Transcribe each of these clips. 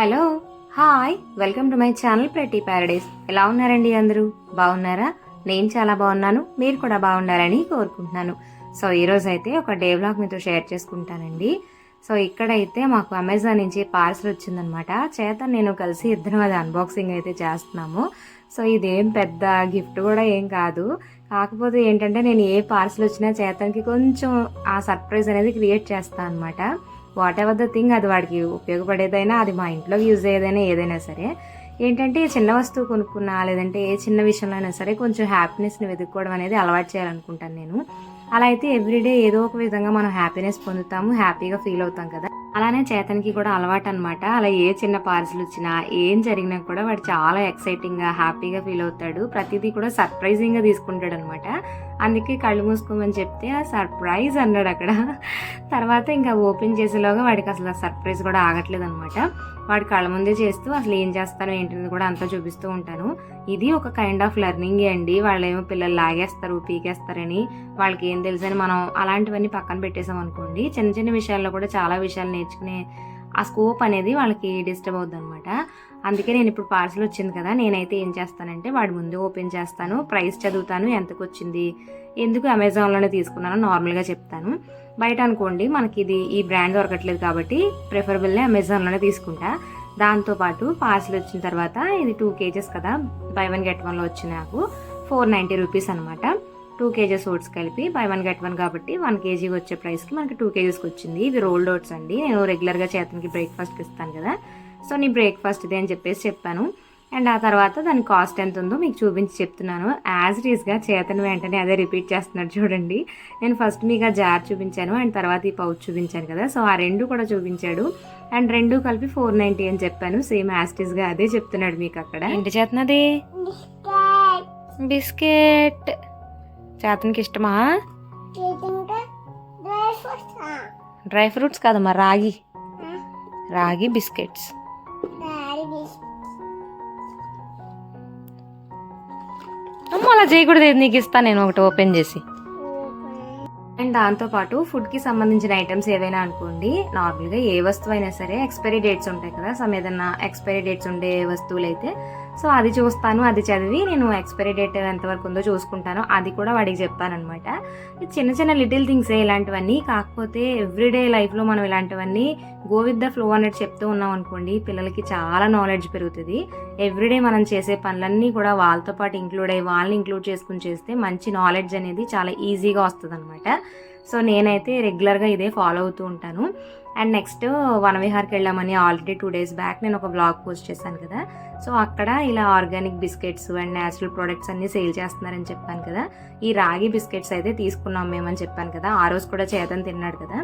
Hello hi welcome to my channel pretty paradise. ఎలా ఉన్నారండి అందరూ? బాగున్నారా? నేను చాలా బాగున్నాను మీరు కూడా బాగుండాలని కోరుకుంటున్నాను. సో ఈరోజు అయితే ఒక డే వ్లాగ్ మీతో షేర్ చేసుకుంటానండి. సో ఇక్కడైతే మాకు అమెజాన్ నుంచి పార్సల్ వచ్చిందనమాట. చేత నేను కలిసి ఇద్దరం అది అన్బాక్సింగ్ అయితే చేస్తున్నాము. సో ఇదేం పెద్ద గిఫ్ట్ కూడా ఏం కాదు. కాకపోతే ఏంటంటే నేను ఏ పార్సల్ వచ్చినా చేతనికి కొంచెం ఆ సర్ప్రైజ్ అనేది క్రియేట్ చేస్తాను అనమాట. వాట్ ఎవర్ ద థింగ్ అది వాడికి ఉపయోగపడేదైనా అది మా ఇంట్లోకి యూజ్ అయ్యేదైనా ఏదైనా సరే. ఏంటంటే చిన్న వస్తువు కొనుక్కున్నా లేదంటే ఏ చిన్న విషయంలో అయినా సరే కొంచెం హ్యాపీనెస్ని వెతుక్కోవడం అనేది అలవాటు చేయాలనుకుంటాను నేను. అలా అయితే ఎవ్రీడే ఏదో ఒక విధంగా మనం హ్యాపీనెస్ పొందుతాము హ్యాపీగా ఫీల్ అవుతాం కదా. అలానే చేతనికి కూడా అలవాటు అనమాట అలా ఏ చిన్న పార్సిల్ వచ్చినా ఏం జరిగినా కూడా వాడు చాలా ఎక్సైటింగ్గా హ్యాపీగా ఫీల్ అవుతాడు. ప్రతిదీ కూడా సర్ప్రైజింగ్గా తీసుకుంటాడు అనమాట అందుకే కళ్ళు మూసుకోమని చెప్తే ఆ సర్ప్రైజ్ అన్నాడు అక్కడ. తర్వాత ఇంకా ఓపెన్ చేసేలోగా వాడికి అసలు సర్ప్రైజ్ కూడా ఆగట్లేదు అనమాట వాడి కళ్ళ ముందే చేస్తూ అసలు ఏం చేస్తారో ఏంటనేది కూడా అంతా చూపిస్తూ ఉంటాను. ఇది ఒక కైండ్ ఆఫ్ లెర్నింగే అండి. వాళ్ళేమో పిల్లలు లాగేస్తారు పీకేస్తారని వాళ్ళకి ఏం తెలుసని మనం అలాంటివన్నీ పక్కన పెట్టేసాం అనుకోండి చిన్న చిన్న విషయాల్లో కూడా చాలా విషయాలు నేర్చుకునే ఆ స్కోప్ అనేది వాళ్ళకి డిస్టర్బ్ అవుద్ది అనమాట అందుకే నేను ఇప్పుడు పార్సల్ వచ్చింది కదా నేనైతే ఏం చేస్తానంటే వాడి ముందు ఓపెన్ చేస్తాను ప్రైస్ చదువుతాను ఎంతకు వచ్చింది ఎందుకు అమెజాన్లోనే తీసుకున్నాను నార్మల్గా చెప్తాను. బయట అనుకోండి మనకి ఇది ఈ బ్రాండ్ దొరకట్లేదు కాబట్టి ప్రిఫరబుల్నే అమెజాన్లోనే తీసుకుంటా. దాంతోపాటు పార్సల్ వచ్చిన తర్వాత ఇది టూ కేజెస్ కదా బై వన్ గెట్ వన్లో వచ్చింది నాకు ఫోర్ నైంటీ రూపీస్ అనమాట టూ కేజెస్ ఓట్స్ కలిపి బై వన్ గెట్ వన్ కాబట్టి వన్ కేజీ వచ్చే ప్రైస్కి మనకి టూ కేజీస్కి వచ్చింది. ఇవి రోల్డ్ ఓట్స్ అండి. నేను రెగ్యులర్గా చేతనికి బ్రేక్ఫాస్ట్కి ఇస్తాను కదా. సో నీ బ్రేక్ఫాస్ట్ ఇది అని చెప్పేసి చెప్పాను. అండ్ ఆ తర్వాత దాని కాస్ట్ ఎంత ఉందో మీకు చూపించి చెప్తున్నాను. యాజ్ ఇట్ ఈస్గా చేతను వెంటనే అదే రిపీట్ చేస్తున్నాడు చూడండి. నేను ఫస్ట్ మీకు ఆ జార్ చూపించాను. అండ్ తర్వాత ఈ పౌచ్ చూపించాను కదా. సో ఆ రెండు కూడా చూపించాడు. అండ్ రెండు కలిపి ఫోర్ నైంటీ అని చెప్పాను. సేమ్ యాజ్ ఇట్ ఈస్గా అదే చెప్తున్నాడు మీకు అక్కడ. ఏంటి చేతున్నది బిస్కెట్ చేతనికి ఇష్టమా? డ్రై ఫ్రూట్స్ కాదమ్మా రాగి. రాగి బిస్కెట్స్. అమ్మ అలా చేయకూడదు నీకు ఇస్తాను నేను ఒకటి ఓపెన్ చేసి. అండ్ దాంతోపాటు ఫుడ్కి సంబంధించిన ఐటమ్స్ ఏవైనా అనుకోండి నార్మల్గా ఏ వస్తువు అయినా సరే ఎక్స్పైరీ డేట్స్ ఉంటాయి కదా సమ్ ఏదన్నా ఎక్స్పైరీ డేట్స్ ఉండే వస్తువులు అయితే సో అది చూస్తాను అది చదివి నేను ఎక్స్పైరీ డేట్ ఎంతవరకు ఉందో చూసుకుంటాను. అది కూడా వాడికి చెప్తానమాట చిన్న చిన్న లిటిల్ థింగ్సే ఇలాంటివన్నీ కాకపోతే ఎవ్రీడే లైఫ్లో మనం ఇలాంటివన్నీ గో విత్ ద ఫ్లో అన్నట్టు చెప్తూ ఉన్నాం అనుకోండి పిల్లలకి చాలా నాలెడ్జ్ పెరుగుతుంది. ఎవ్రీడే మనం చేసే పనులన్నీ కూడా వాళ్ళతో పాటు ఇంక్లూడ్ అయ్యి వాళ్ళని ఇంక్లూడ్ చేసుకుని చేస్తే మంచి నాలెడ్జ్ అనేది చాలా ఈజీగా వస్తుంది అనమాట సో నేనైతే రెగ్యులర్గా ఇదే ఫాలో అవుతూ ఉంటాను. అండ్ నెక్స్ట్ వనవిహార్కి వెళ్ళామని ఆల్రెడీ టూ డేస్ బ్యాక్ నేను ఒక బ్లాగ్ పోస్ట్ చేశాను కదా. సో అక్కడ ఇలా organic biscuits and natural products అన్నీ సేల్ చేస్తున్నారని చెప్పాను కదా. ఈ రాగి బిస్కెట్స్ అయితే తీసుకున్నాం మేమని చెప్పాను కదా. ఆ రోజు కూడా చేతన్ తిన్నాడు కదా.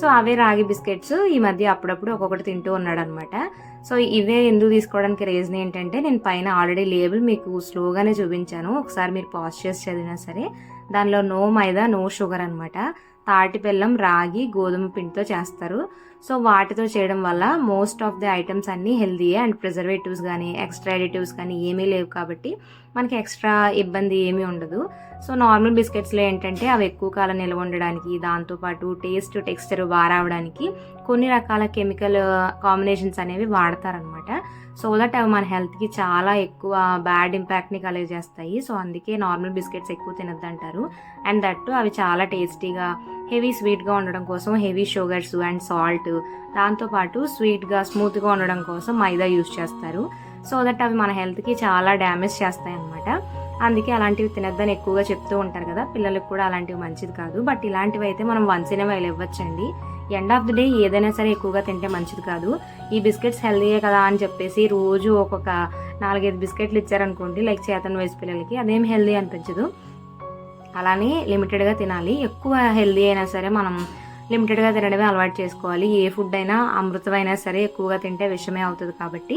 సో అవే రాగి బిస్కెట్స్ ఈ మధ్య అప్పుడప్పుడు ఒక్కొక్కటి తింటూ ఉన్నాడు అనమాట సో ఇవే ఎందుకు తీసుకోవడానికి రీజన్ ఏంటంటే నేను పైన ఆల్రెడీ లేబుల్ మీకు స్లోగానే చూపించాను. ఒకసారి మీరు పాజ్ చేసి చదివినా సరే. దానిలో నో మైదా నో షుగర్ అనమాట తాటి బెల్లం రాగి గోధుమ పిండితో చేస్తారు. సో వాటితో చేయడం వల్ల మోస్ట్ ఆఫ్ ది ఐటమ్స్ అన్నీ హెల్దీయే అండ్ ప్రిజర్వేటివ్స్ కానీ ఎక్స్ట్రా ఎడిటివ్స్ కానీ ఏమీ లేవు కాబట్టి మనకి ఎక్స్ట్రా ఇబ్బంది ఏమీ ఉండదు. సో నార్మల్ బిస్కెట్స్లో ఏంటంటే అవి ఎక్కువ కాలం నిల్వ ఉండడానికి దాంతోపాటు టేస్ట్ టెక్స్చర్ బాగా రావడానికి కొన్ని రకాల కెమికల్ కాంబినేషన్స్ అనేవి వాడతారనమాట సో దట్ అవి మన హెల్త్కి చాలా ఎక్కువ బ్యాడ్ ఇంపాక్ట్ని కలుగజేస్తాయి. సో అందుకే నార్మల్ బిస్కెట్స్ ఎక్కువ తినద్దు అంటారు అండ్ దట్టు అవి చాలా టేస్టీగా హెవీ స్వీట్గా ఉండడం కోసం హెవీ షుగర్స్ అండ్ సాల్ట్ దాంతోపాటు స్వీట్గా స్మూత్గా ఉండడం కోసం మైదా యూస్ చేస్తారు. సో దట్ అవి మన హెల్త్కి చాలా డ్యామేజ్ చేస్తాయి అన్నమాట అందుకే అలాంటివి తినద్దని ఎక్కువగా చెప్తూ ఉంటారు కదా పిల్లలకు కూడా అలాంటివి మంచిది కాదు. బట్ ఇలాంటివి అయితే మనం వన్స్ ఇన్ వైల్ ఇవ్వచ్చండి. ఎండ్ ఆఫ్ ది డే ఏదైనా సరే ఎక్కువగా తింటే మంచిది కాదు. ఈ బిస్కెట్స్ హెల్దీయే కదా అని చెప్పేసి రోజు ఒక్కొక్క నాలుగైదు బిస్కెట్లు ఇచ్చారనుకోండి లైక్ చేతన్ వయసు పిల్లలకి అదేం హెల్దీ అనిపించదు. అలానే లిమిటెడ్గా తినాలి. ఎక్కువ హెల్దీ అయినా సరే మనం లిమిటెడ్గా తినడమే అలవాటు చేసుకోవాలి. ఏ ఫుడ్ అయినా అమృతమైనా సరే ఎక్కువగా తింటే విషమే అవుతుంది కాబట్టి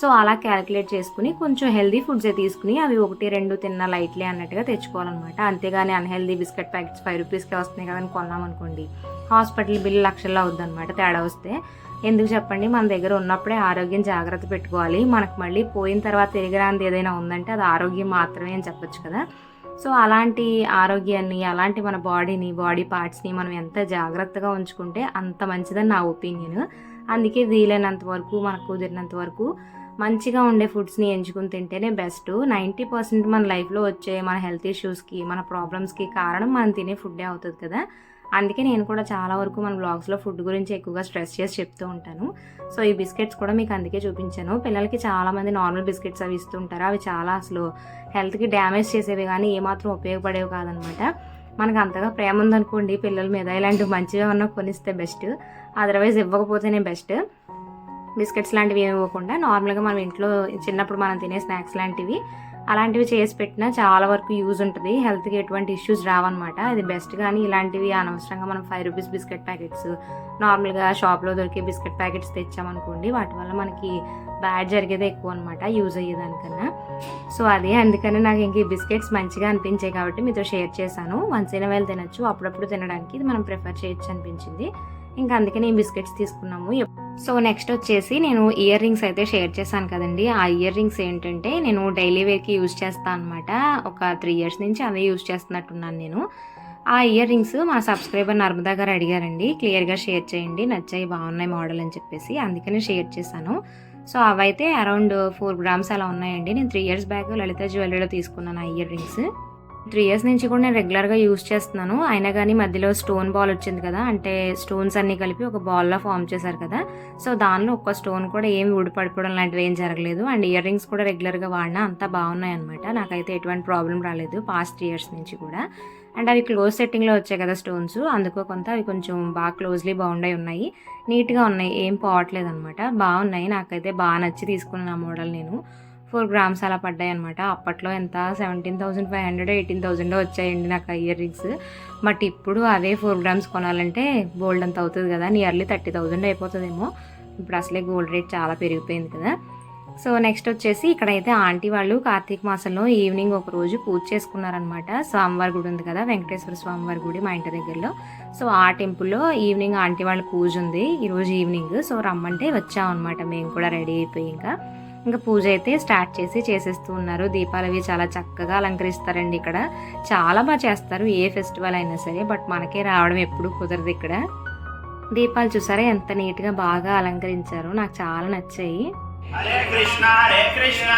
సో అలా క్యాలిక్యులేట్ చేసుకుని కొంచెం హెల్దీ ఫుడ్సే తీసుకుని అవి ఒకటి రెండు తిన్న లైట్లీ అన్నట్టుగా తెచ్చుకోవాలన్నమాట. అంతేగాని అన్హెల్దీ బిస్కెట్ ప్యాకెట్స్ ఫైవ్ రూపీస్కే వస్తున్నాయి కదా అని కొన్నామనుకోండి హాస్పిటల్ బిల్ లక్షల్లో అవుద్దనమాట తేడా వస్తే. ఎందుకు చెప్పండి? మన దగ్గర ఉన్నప్పుడే ఆరోగ్యం జాగ్రత్త పెట్టుకోవాలి. మనకు మళ్ళీ పోయిన తర్వాత తిరిగిరాంది ఏదైనా ఉందంటే అది ఆరోగ్యం మాత్రమే అని చెప్పొచ్చు కదా. సో అలాంటి ఆరోగ్యాన్ని అలాంటి మన బాడీని బాడీ పార్ట్స్ని మనం ఎంత జాగ్రత్తగా ఉంచుకుంటే అంత మంచిదని నా ఒపీనియన్ అందుకే వీలైనంత వరకు మనకు కుదిరినంత వరకు మంచిగా ఉండే ఫుడ్స్ని ఎంచుకుని తింటేనే బెస్ట్ నైంటీ పర్సెంట్ మన లైఫ్లో వచ్చే మన హెల్త్ ఇష్యూస్కి మన ప్రాబ్లమ్స్కి కారణం మనం తినే ఫుడ్డే అవుతుంది కదా. అందుకే నేను కూడా చాలా వరకు మన బ్లాగ్స్లో ఫుడ్ గురించి ఎక్కువగా స్ట్రెస్ చేసి చెప్తూ ఉంటాను. సో ఈ బిస్కెట్స్ కూడా మీకు అందుకే చూపించాను. పిల్లలకి చాలామంది నార్మల్ బిస్కెట్స్ అవి ఇస్తుంటారు అవి చాలా అసలు హెల్త్కి డ్యామేజ్ చేసేవి కానీ ఏమాత్రం ఉపయోగపడేవి కాదనమాట. మనకు అంతగా ప్రేమ ఉందనుకోండి పిల్లల మీద. ఇలాంటివి మంచిగా ఉన్న కొనిస్తే బెస్ట్ అదర్వైజ్ ఇవ్వకపోతేనే బెస్ట్ బిస్కెట్స్ లాంటివి ఇవ్వకుండా నార్మల్గా మనం ఇంట్లో చిన్నప్పుడు మనం తినే స్నాక్స్ లాంటివి అలాంటివి చేసి పెట్టినా చాలా వరకు యూజ్ ఉంటుంది. హెల్త్కి ఎటువంటి ఇష్యూస్ రావన్నమాట. అది బెస్ట్ కానీ ఇలాంటివి అనవసరంగా మనం ఫైవ్ రూపీస్ బిస్కెట్ ప్యాకెట్స్ నార్మల్గా షాప్లో దొరికే బిస్కెట్ ప్యాకెట్స్ తెచ్చామనుకోండి వాటి వల్ల మనకి బ్యాడ్ జరిగేదే ఎక్కువ అనమాట యూజ్ అయ్యేదానికన్నా. సో అదే అందుకని నాకు ఇంక ఈ బిస్కెట్స్ మంచిగా అనిపించాయి కాబట్టి మీతో షేర్ చేశాను. వన్స్ ఇన్ వేలు తినచ్చు. అప్పుడప్పుడు తినడానికి ఇది మనం ప్రిఫర్ చేయొచ్చు అనిపించింది. ఇంకా అందుకని బిస్కెట్స్ తీసుకున్నాము. సో నెక్స్ట్ వచ్చేసి నేను ఇయర్ రింగ్స్ అయితే షేర్ చేశాను కదండి. ఆ ఇయర్ రింగ్స్ ఏంటంటే నేను డైలీ వేర్కి యూజ్ చేస్తాను అనమాట ఒక త్రీ ఇయర్స్ నుంచి అవే యూజ్ చేస్తున్నట్టున్నాను నేను. ఆ ఇయర్ రింగ్స్ మా సబ్స్క్రైబర్ నర్మదా గారు అడిగారండి. క్లియర్గా షేర్ చేయండి. నచ్చాయి బాగున్నాయి మోడల్ అని చెప్పేసి. అందుకనే షేర్ చేశాను. సో అవైతే అరౌండ్ ఫోర్ గ్రామ్స్ అలా ఉన్నాయండి. నేను త్రీ ఇయర్స్ బ్యాక్ లలిత జ్యువెలరీలో తీసుకున్నాను ఆ ఇయర్ రింగ్స్ త్రీ ఇయర్స్ నుంచి కూడా నేను రెగ్యులర్గా యూస్ చేస్తున్నాను. అయినా కానీ మధ్యలో స్టోన్ బాల్ వచ్చింది కదా అంటే స్టోన్స్ అన్నీ కలిపి ఒక బాల్లో ఫామ్ చేశారు కదా. సో దానిలో ఒక్క స్టోన్ కూడా ఏమి ఊడిపడిపోవడం లాంటివి ఏం జరగలేదు. అండ్ ఇయర్ రింగ్స్ కూడా రెగ్యులర్గా వాడినా అంతా బాగున్నాయి అనమాట నాకైతే ఎటువంటి ప్రాబ్లం రాలేదు పాస్ట్ ఇయర్స్ నుంచి కూడా. అండ్ అవి క్లోజ్ సెట్టింగ్లో వచ్చాయి కదా స్టోన్స్. అందుకో కొంత అవి కొంచెం బాగా క్లోజ్లీ బాగుండే ఉన్నాయి. నీట్గా ఉన్నాయి. ఏం పోవట్లేదు అనమాట బాగున్నాయి. నాకైతే బాగా నచ్చి తీసుకున్నాను ఆ మోడల్ నేను. ఫోర్ గ్రామ్స్ అలా పడ్డాయి అనమాట అప్పట్లో ఎంత? Seventeen thousand five hundred eighteen thousand వచ్చాయండి నాకు ఇయర్ రింగ్స్ బట్ ఇప్పుడు అవే ఫోర్ గ్రామ్స్ కొనాలంటే గోల్డ్ అంత అవుతుంది కదా నియర్లీ థర్టీ థౌసండ్ అయిపోతుందేమో. ఇప్పుడు అసలే గోల్డ్ రేట్ చాలా పెరిగిపోయింది కదా. సో నెక్స్ట్ వచ్చేసి ఇక్కడైతే ఆంటీ వాళ్ళు కార్తీక మాసంలో ఈవినింగ్ ఒక రోజు పూజ చేసుకున్నారనమాట స్వామివారి గుడి ఉంది కదా వెంకటేశ్వర స్వామివారి గుడి మా ఇంటి దగ్గరలో. సో ఆ టెంపుల్లో ఈవినింగ్ ఆంటీ వాళ్ళ పూజ ఉంది. ఈరోజు ఈవినింగ్. సో రమ్మంటే వచ్చాం అనమాట మేము కూడా రెడీ అయిపోయి ఇంకా. ఇంకా పూజ అయితే స్టార్ట్ చేసి చేసేస్తూ ఉన్నారు. దీపాలు అవి చాలా చక్కగా అలంకరిస్తారండి ఇక్కడ. చాలా బాగా చేస్తారు. ఏ ఫెస్టివల్ అయినా సరే బట్ మనకే రావడం ఎప్పుడు కుదరదు ఇక్కడ. దీపాలు చూసారా? ఎంత నీట్గా బాగా అలంకరించారు. నాకు చాలా నచ్చాయి. హరే కృష్ణ హరే కృష్ణ.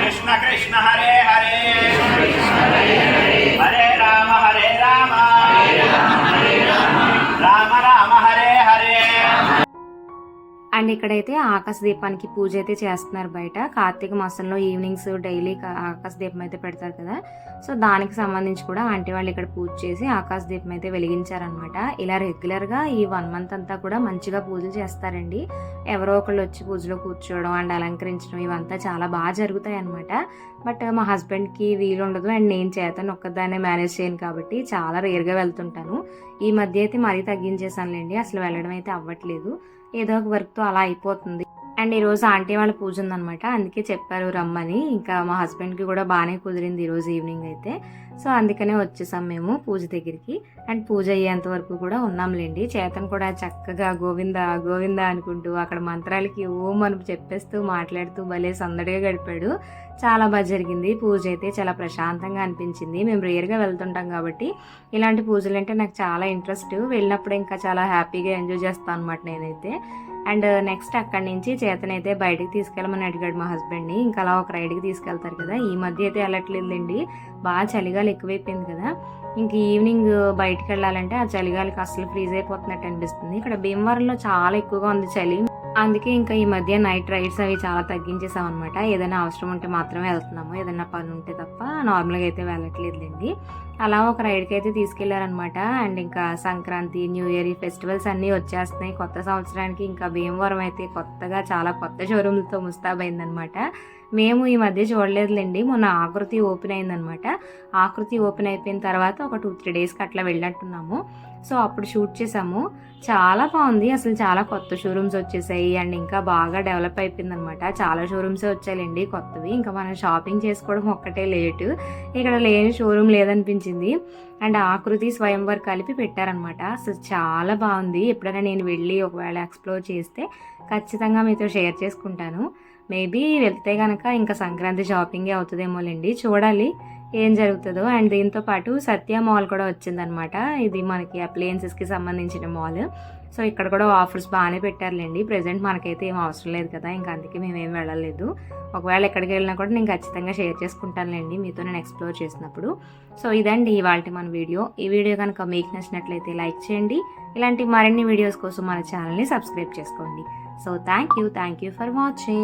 కృష్ణ కృష్ణ. హరే హరే. హరే రామ హరే రామ. రామ రామ. అండ్ ఇక్కడైతే ఆకాశ దీపానికి పూజ అయితే చేస్తున్నారు బయట. కార్తీక మాసంలో ఈవినింగ్స్ డైలీ ఆకాశ దీపం అయితే పెడతారు కదా. సో దానికి సంబంధించి కూడా ఆంటీ వాళ్ళు ఇక్కడ పూజ చేసి ఆకాశ దీపం అయితే వెలిగించారనమాట ఇలా రెగ్యులర్గా ఈ వన్ మంత్ అంతా కూడా మంచిగా పూజలు చేస్తారండి. ఎవరో ఒకళ్ళు వచ్చి పూజలో కూర్చోవడం అండ్ అలంకరించడం ఇవంతా చాలా బాగా జరుగుతాయి అనమాట బట్ మా హస్బెండ్కి వీలు ఉండదు అండ్ నేను చేతను ఒక్కదాన్నే మేనేజ్ చేయను కాబట్టి చాలా రేర్గా వెళ్తుంటాను. ఈ మధ్య అయితే మరీ తగ్గించేసానులేండి అసలు వెళ్ళడం అయితే అవ్వట్లేదు. ఏదో ఒక వర్క్తో అలా అయిపోతుంది. అండ్ ఈరోజు ఆంటీ వాళ్ళ పూజ ఉందనమాట అందుకే చెప్పారు రమ్మని. ఇంకా మా హస్బెండ్కి కూడా బాగానే కుదిరింది ఈరోజు ఈవినింగ్ అయితే. సో అందుకనే వచ్చేసాం మేము పూజ దగ్గరికి. అండ్ పూజ అయ్యేంత వరకు కూడా ఉన్నాంలేండి. చేతన్ కూడా చక్కగా గోవింద గోవింద అనుకుంటూ అక్కడ మంత్రాలకి ఓం అని చెప్పేస్తూ మాట్లాడుతూ భలే సందడిగా గడిపాడు. చాలా బాగా జరిగింది. పూజ అయితే చాలా ప్రశాంతంగా అనిపించింది. మేము రేర్గా వెళ్తుంటాం కాబట్టి ఇలాంటి పూజలు అంటే నాకు చాలా ఇంట్రెస్ట్. వెళ్ళినప్పుడు ఇంకా చాలా హ్యాపీగా ఎంజాయ్ చేస్తాను అనమాట నేనైతే. అండ్ నెక్స్ట్ అక్కడి నుంచి చేతనైతే బయటికి తీసుకెళ్ళమని అడిగాడు మా హస్బెండ్ని. ఇంకా అలా ఒక రైడ్కి తీసుకెళ్తారు కదా. ఈ మధ్య అయితే వెళ్ళట్లేదండి బాగా చలిగాలి ఎక్కువైపోయింది కదా. ఇంక ఈవినింగ్ బయటికి వెళ్ళాలంటే ఆ చలిగాలికి అసలు ఫ్రీజ్ అయిపోతున్నట్టు అనిపిస్తుంది. ఇక్కడ భీమవరంలో చాలా ఎక్కువగా ఉంది చలి. అందుకే ఇంకా ఈ మధ్య నైట్ రైడ్స్ అవి చాలా తగ్గించేసాం అనమాట ఏదైనా అవసరం ఉంటే మాత్రమే వెళ్తున్నాము. ఏదైనా పని ఉంటే తప్ప నార్మల్గా అయితే వెళ్ళట్లేదులేండి. అలా ఒక రైడ్కి అయితే తీసుకెళ్ళారనమాట అండ్ ఇంకా సంక్రాంతి న్యూ ఇయర్ ఈ ఫెస్టివల్స్ అన్నీ వచ్చేస్తున్నాయి. కొత్త సంవత్సరానికి ఇంకా భీమవరం అయితే కొత్తగా చాలా కొత్త షోరూమ్లతో ముస్తాబైందనమాట మేము ఈ మధ్య చూడలేదులేండి. మొన్న ఆకృతి ఓపెన్ అయిందనమాట ఆకృతి ఓపెన్ అయిపోయిన తర్వాత ఒక టూ త్రీ డేస్కి అట్లా వెళ్ళినట్టున్నాము. సో అప్పుడు షూట్ చేసాము. చాలా బాగుంది. అసలు చాలా కొత్త షోరూమ్స్ వచ్చేసాయి. అండ్ ఇంకా బాగా డెవలప్ అయిపోయింది అనమాట చాలా షోరూమ్సే వచ్చాయండి కొత్తవి. ఇంకా మనం షాపింగ్ చేసుకోవడం ఒక్కటే లేటు. ఇక్కడ లేని షోరూమ్ లేదనిపించింది. అండ్ ఆకృతి స్వయంవర్ కలిపి పెట్టారనమాట అసలు చాలా బాగుంది. ఎప్పుడైనా నేను వెళ్ళి ఒకవేళ ఎక్స్ప్లోర్ చేస్తే ఖచ్చితంగా మీతో షేర్ చేసుకుంటాను. మేబీ వెళ్తే కనుక ఇంకా సంక్రాంతి షాపింగే అవుతుందేమోలేండి. చూడాలి. ఏం జరుగుతుందో. అండ్ దీంతో పాటు సత్య మాల్ కూడా వచ్చిందనమాట ఇది మనకి అప్లయన్సెస్కి సంబంధించిన మాల్. సో ఇక్కడ కూడా ఆఫర్స్ బాగానే పెట్టారులేండి. ప్రజెంట్ మనకైతే ఏం అవసరం లేదు కదా. ఇంకా అందుకే మేము ఏం వెళ్ళలేదు. ఒకవేళ ఎక్కడికి వెళ్ళినా కూడా నేను ఖచ్చితంగా షేర్ చేసుకుంటానులేండి మీతో నేను ఎక్స్ప్లోర్ చేసినప్పుడు. సో ఇదండి ఇవాళ మన వీడియో. ఈ వీడియో కనుక మీకు నచ్చినట్లయితే లైక్ చేయండి. ఇలాంటి మరిన్ని వీడియోస్ కోసం మన ఛానల్ని సబ్స్క్రైబ్ చేసుకోండి. So thank you thank you for watching.